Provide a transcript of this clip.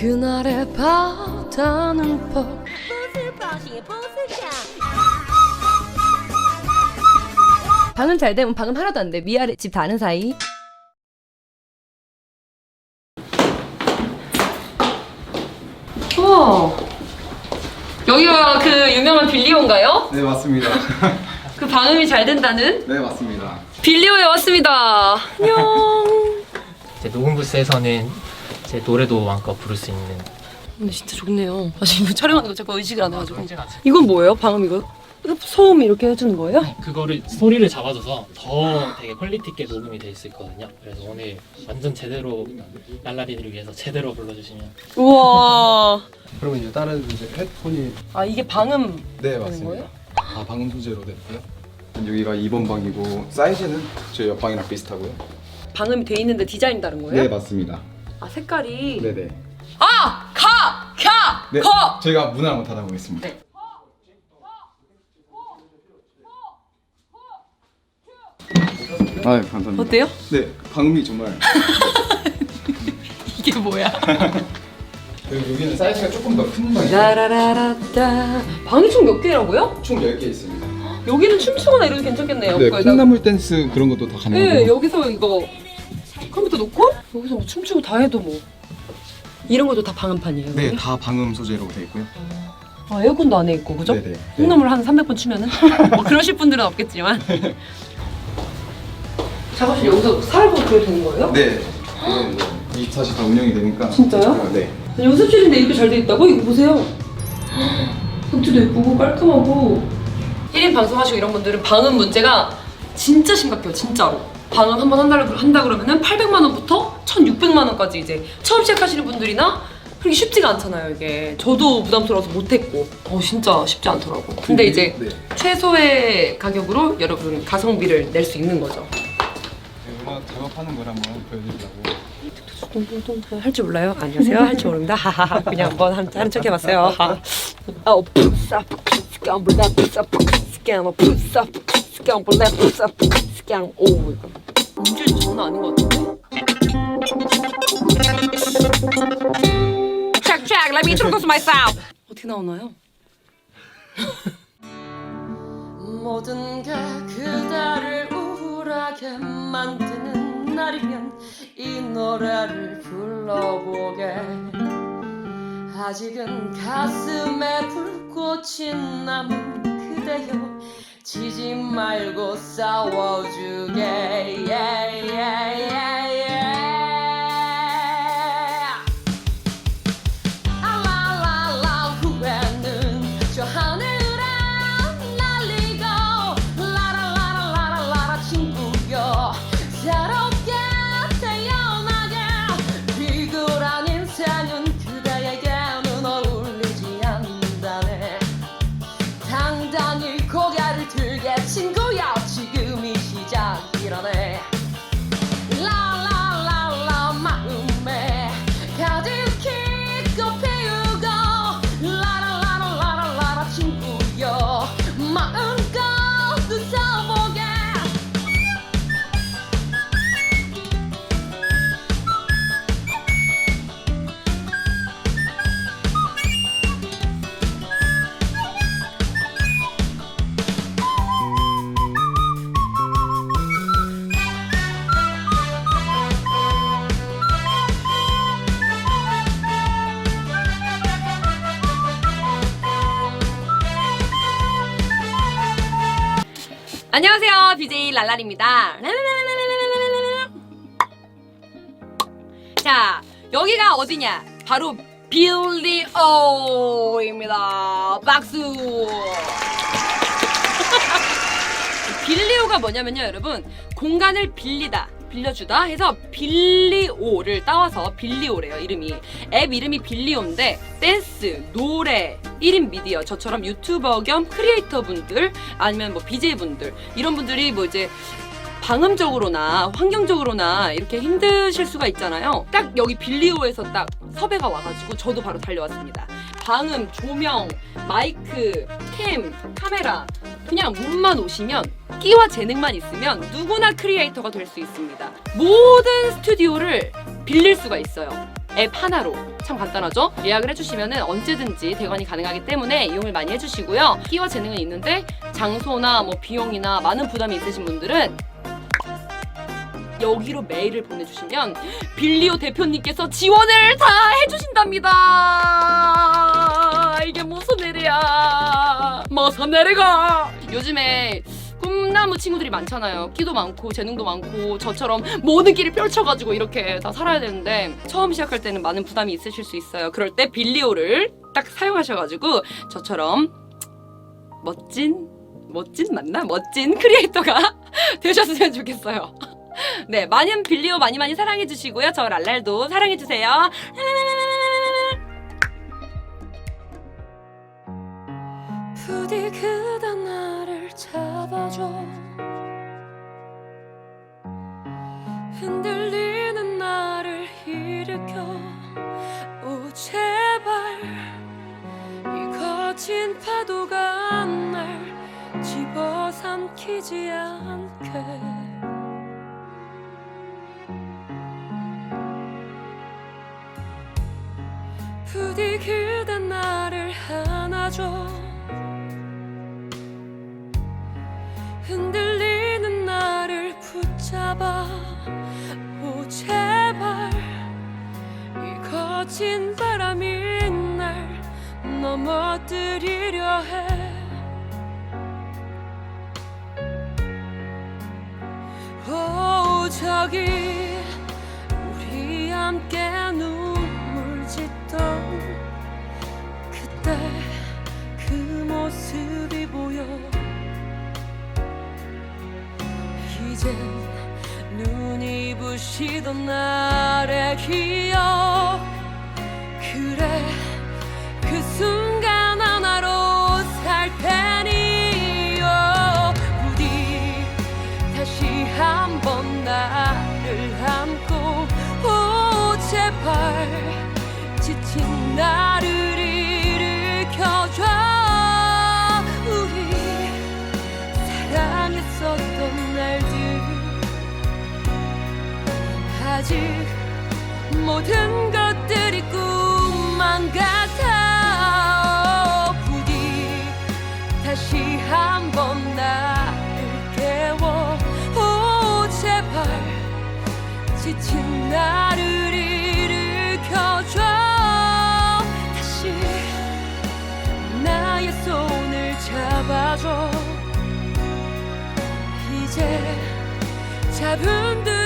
그날의 바다는 퍽 방음 잘 되면 방음 하나도 안 돼. 미아래 집 다는 사이. 우와. 여기가 그 유명한 빌리오인가요? 네 맞습니다. 그 방음이 잘 된다는? 네 맞습니다. 빌리오에 왔습니다. 안녕. 이제 녹음 부스에서는 제 노래도 마음껏 부를 수 있는 근데 진짜 좋네요. 아, 지금 촬영하는 거 자꾸 의식을 안 해가지고. 이건 뭐예요? 방음 이거? 소음 이렇게 해주는 거예요? 그거를 소리를 잡아줘서 더 되게 퀄리티 있게 녹음이 돼 있을 거든요. 그래서 오늘 완전 제대로 랄라리들을 위해서 제대로 불러주시면 우와. 그러면 이제 다른 이제 헤드폰이 아 이게 방음 네 거예요? 맞습니다. 다 방음 소재로 됐고요. 여기가 2번 방이고 사이즈는 저희 옆방이랑 비슷하고요. 방음이 돼 있는데 디자인이 다른 거예요? 네 맞습니다. 아 색깔이. 네네. 아! 가! 가! 네 거! 저희가 문을 한번 닫아보겠습니다. 네. 아 감사합니다. 어때요? 네 방음이 정말 이게 뭐야? 그리고 여기는 사이즈가 조금 더 큰 방이에요. 라라라라따 방이 총 몇 개라고요? 총 10개 있습니다. 여기는 춤추거나 이래도 괜찮겠네요. 네 거기다. 콩나물 댄스 그런 것도 다 가능하고. 네 여기서 이거 놓고 여기서 뭐 춤추고 다 해도 뭐 이런 것도 다 방음판이에요. 네? 다 방음 소재로 돼 있고요. 아 에어컨도 안에 있고 그죠? 네네. 네. 콩나물 한 300번 추면은 뭐 그러실 분들은 없겠지만 작업실 여기서 살고 그래 되는 거예요? 네. 이제 24시 다 운영이 되니까. 진짜요? 네. 연습실인데 이렇게 잘 돼 있다고? 이거 보세요. 흑지도 예쁘고 깔끔하고 1인 방송하시고 이런 분들은 방음 문제가 진짜 심각해요 진짜로 방음 한번 한다, 한다 그러면은 800만 원부터 1600만 원까지 이제 처음 시작하시는 분들이나 그렇게 쉽지가 않잖아요 이게 저도 부담스러워서 못했고 어 진짜 쉽지 않더라고 근데 이제 네. 최소의 가격으로 여러분 가성비를 낼 수 있는 거죠 음악 작업하는 걸 한번 보여드리려고. 할 줄 몰라요? 안녕하세요. 할 줄 모릅니다. 하하하. 그냥 한번 한- 하는 척 해봤어요. 아. 오, 이거. 음질 장난 아닌 것 같은데? Check, check. Let me introduce myself. 어떻게 나오나요? 모든 게 그대를 우울하게 만드는 날이면 이 노래를 불러보게 아직은 가슴에 불꽃이 남은 그대여 지지 말고 싸워주게 yeah, yeah, yeah. 안녕하세요 BJ 랄랄입니다. 자 여기가 어디냐? 바로 빌리오입니다. 박수! 빌리오가 뭐냐면요 여러분. 공간을 빌리다 빌려주다 해서 빌리오를 따와서 빌리오래요 이름이. 앱 이름이 빌리오인데 댄스 노래 1인 미디어 저처럼 유튜버 겸 크리에이터 분들 아니면 뭐 BJ 분들 이런 분들이 뭐 이제 방음적으로나 환경적으로나 이렇게 힘드실 수가 있잖아요. 딱 여기 빌리오에서 딱 섭외가 와가지고 저도 바로 달려왔습니다. 방음, 조명, 마이크, 캠, 카메라 그냥 몸만 오시면 끼와 재능만 있으면 누구나 크리에이터가 될 수 있습니다. 모든 스튜디오를 빌릴 수가 있어요. 앱 하나로 참 간단하죠? 예약을 해주시면 언제든지 대관이 가능하기 때문에 이용을 많이 해주시고요. 끼와 재능은 있는데 장소나 뭐 비용이나 많은 부담이 있으신 분들은 여기로 메일을 보내주시면 빌리오 대표님께서 지원을 다 해주신답니다. 이게 무슨 일이야? 무슨 일이가? 요즘에 꿈나무 친구들이 많잖아요. 끼도 많고 재능도 많고 저처럼 모든 길을 펼쳐가지고 이렇게 다 살아야 되는데 처음 시작할 때는 많은 부담이 있으실 수 있어요. 그럴 때 빌리오를 딱 사용하셔가지고 저처럼 멋진 멋진 맞나? 멋진 크리에이터가 되셨으면 좋겠어요. 네, 많은 빌리오 많이 많이 사랑해 주시고요. 저 랄랄도 사랑해 주세요. 부디 그대 나를 잡아줘. 흔들리는 나를 일으켜. 오 제발. 이 거친 파도가 날 집어삼키지 않게. 부디 그대 나를 안아줘 붙잡아. 오 제발. 이 거친 바람이 날 넘어뜨리려 해. 오 저기 우리 함께 눈물 짓던 그때 그 모습이 보여. 이젠 눈이 부시던 날의 기억. 그래 그 순간 아직 모든 것들이 꿈만 같아 부디 다시 한번 나를 깨워. 오 제발 지친 나를 일으켜줘. 다시 나의 손을 잡아줘. 이제 잡은 듯